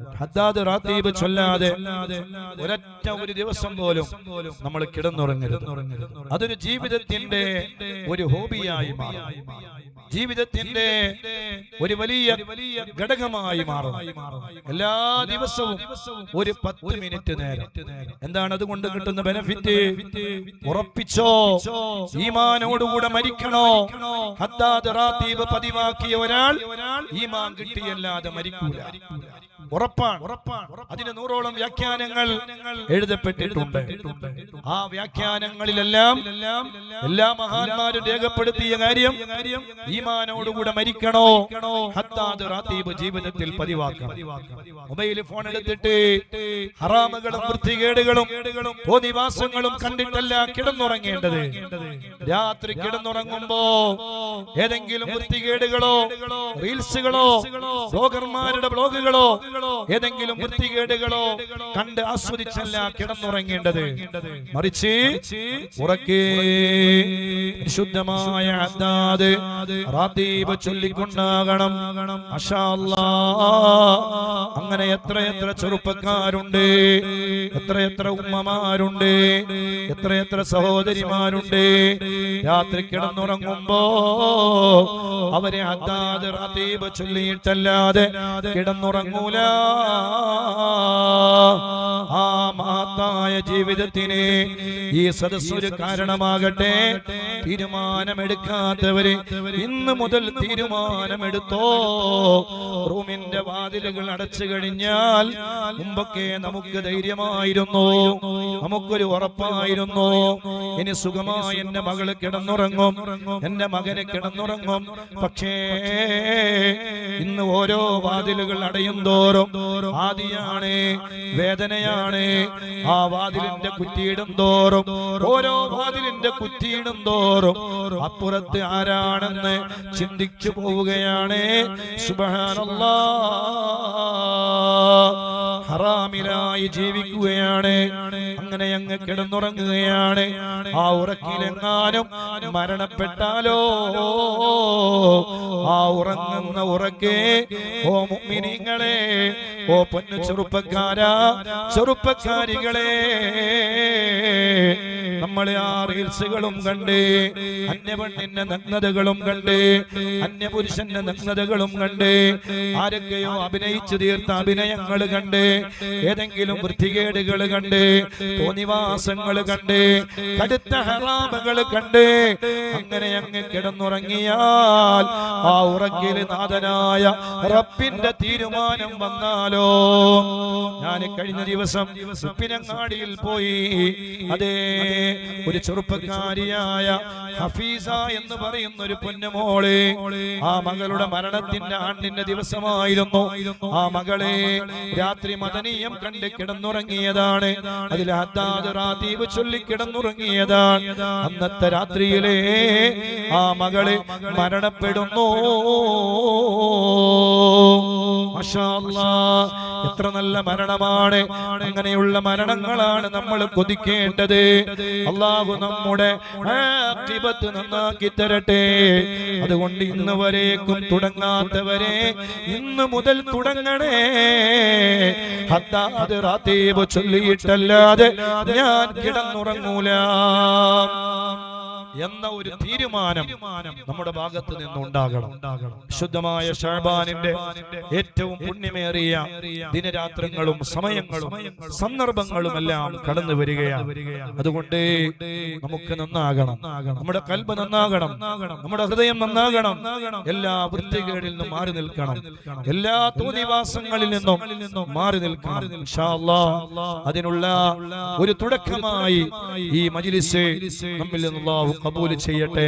ഹദ്ദാദ് റാത്തീബ് ചൊല്ലാതെ ഒരൊറ്റ ഒരു ദിവസം പോലും നമ്മൾ കിടന്നുറങ്ങരുത്. അതൊരു ജീവിതത്തിന്റെ ഒരു ഹോബിയായി മാറും. ജീവിതത്തിന്റെ ഒരു വലിയ ഘടകമായി മാറും. എല്ലാ ദിവസവും ഒരു പത്ത് മിനിറ്റ് നേരം. എന്താണ് അതുകൊണ്ട് കിട്ടുന്ന ബെനഫിറ്റ് ഉറപ്പിച്ചോ? ഈമാനോടുകൂടെ മരിക്കണോ? ഹദ്ദാദ് റാത്തീബ് പതിവാക്കിയ ഒരാൾ ഈമാൻ കിട്ടിയല്ലാതെ മരിക്കൂല. ഉറപ്പാണ്. അതിന് നൂറോളം വ്യാഖ്യാനങ്ങൾ എഴുതപ്പെട്ടിട്ടുണ്ട്. ആ വ്യാഖ്യാനങ്ങളിലെല്ലാം എല്ലാ മഹാന്മാരും രേഖപ്പെടുത്തിയ കാര്യം ഈമാനോടുകൂടെ മരിക്കണോ? ഹത്താദ് ജീവിതത്തിൽ പതിവാക്കണം. മൊബൈൽ ഫോൺ എടുത്തിട്ട് ഹറാമുകളും വൃത്തികേടുകളും തോന്നിവാസങ്ങളും കണ്ടിട്ടല്ല കിടന്നുറങ്ങേണ്ടത്. രാത്രി കിടന്നുറങ്ങുമ്പോ ഏതെങ്കിലും വൃത്തികേടുകളോ റീൽസുകളോ ബ്ലോഗർമാരുടെ ബ്ലോഗുകളോ ഏതെങ്കിലും വൃത്തികേടുകളോ കണ്ട് ആസ്വദിച്ചല്ല കിടന്നുറങ്ങേണ്ടത്. മറിച്ച് ഉറക്കേ ശുദ്ധമായ ചൊല്ലിക്കൊണ്ടാകണം. അഷാ അല്ലാ. എത്രയെത്ര ചെറുപ്പക്കാരുണ്ട് എത്രയെത്ര ഉമ്മമാരുണ്ട് എത്രയെത്ര സഹോദരിമാരുണ്ട്. രാത്രി കിടന്നുറങ്ങുമ്പോ അവരെ അതാത് ചൊല്ലിയിട്ടല്ലാതെ കിടന്നുറങ്ങൂല. ജീവിതത്തിന് ഈ സദസ്സൊരു കാരണമാകട്ടെ. തീരുമാനമെടുക്കാത്തവര് ഇന്ന് മുതൽ തീരുമാനമെടുത്തോ. റൂമിന്റെ വാതിലുകൾ അടച്ചു കഴിഞ്ഞാൽ മുമ്പൊക്കെ നമുക്ക് ധൈര്യമായിരുന്നു. നമുക്കൊരു ഉറപ്പായിരുന്നു. ഇനി സുഖമായി എന്റെ മകൾ കിടന്നുറങ്ങും. എന്റെ മകന് കിടന്നുറങ്ങും. പക്ഷേ ഇന്ന് ഓരോ വാതിലുകൾ അടയും തോറും ആദിയാണ് വേദനയാണ്. ആ വാതിലിന്റെ കുറ്റിയിടും തോറും ഓരോ വാതിലിന്റെ കുറ്റിയിടും തോറും അപ്പുറത്ത് ആരാണെന്ന് ചിന്തിച്ചു പോവുകയാണ്. ഹറാമിലായി ജീവിക്കുകയാണ്. അങ്ങനെ അങ്ങ് കിടന്നുറങ്ങുകയാണ്. ആ ഉറക്കിലെങ്ങാനും മരണപ്പെട്ടാലോ? ആ ഉറങ്ങുന്ന ഉറക്കേ ഓ മുഅ്മിനീങ്ങളെ ഓ പൊന്നു ചെറുപ്പക്കാരാ ചെറുപ്പക്കാരികളെ. നമ്മളെ ആ റീൽസുകളും കണ്ട് അന്യപെണ്ണിന്റെ നഗ്നതകളും കണ്ട് അന്യപുരുഷന്റെ നഗ്നതകളും കണ്ട് ആരൊക്കെയോ അഭിനയിച്ചു തീർത്ത അഭിനയങ്ങൾ കണ്ട് ഏതെങ്കിലും വൃത്തികേടുകൾ കണ്ട് തോന്നിവാസങ്ങൾ കണ്ട് കടുത്ത ഹറാമകൾ കണ്ട് അങ്ങനെ അങ്ങ് കിടന്നുറങ്ങിയാൽ ആ ഉറങ്ങിൽ നാഥനായ റബ്ബിന്റെ തീരുമാനം വന്നാലോ? ഞാൻ കഴിഞ്ഞ ദിവസം ഉപ്പിനങ്ങാടിയിൽ പോയി അതേ ഒരു ചെറുപ്പക്കാരിയായ ഹഫീസ എന്ന് പറയുന്ന ഒരു പൊന്നുമോളെ ആ മകളുടെ മരണത്തിന്റെ ആണ്ടിന്റെ ദിവസമായിരുന്നു. ആ മകളെ രാത്രി മദനീയം കണ്ട് കിടന്നുറങ്ങിയതാണ്. അതിൽ ഹദ്ദാദ് റാത്തീബ് ചൊല്ലി കിടന്നുറങ്ങിയതാണ്. അന്നത്തെ രാത്രിയിലെ ആ മകൾ മരണപ്പെടുന്നു. മാഷാ അല്ലാ. എത്ര നല്ല മരണമാണ്. അങ്ങനെയുള്ള മരണങ്ങളാണ് നമ്മൾ കൊതിക്കേണ്ടത്. അള്ളാഹു നമ്മുടെ ആഖിബത്ത് നന്നാക്കി തരട്ടെ. അതുകൊണ്ട് ഇന്ന് വരേക്കും തുടങ്ങാത്തവരെ ഇന്ന് മുതൽ തുടങ്ങണേ. ചൊല്ലിയിട്ടല്ലാതെ ഞാൻ കിടന്നുറങ്ങൂല. എന്ന ഒരു തീരുമാനം നമ്മുടെ ഭാഗത്ത് നിന്നുണ്ടാകണം. ശുദ്ധമായ ഷാബാനിന്റെ ഏറ്റവും പുണ്യമേറിയ ദിനരാത്രങ്ങളും സമയങ്ങളും സന്ദർഭങ്ങളും എല്ലാം കടന്നു വരികയാണ്. അതുകൊണ്ട് നമുക്ക് നന്നാകണം. നമ്മുടെ കൽബ് നന്നാകണം. നമ്മുടെ ഹൃദയം നന്നാകണം. എല്ലാ വൃത്തികേടിൽ നിന്നും മാറി നിൽക്കണം. എല്ലാ തോന്നിവാസങ്ങളിൽ നിന്നും മാറി നിൽക്കണം. അതിനുള്ള ഒരു തുടക്കമായി ഈ മജിലിസ് നമ്മിൽ നിന്നുള്ള കബൂൽ ചെയ്യട്ടെ.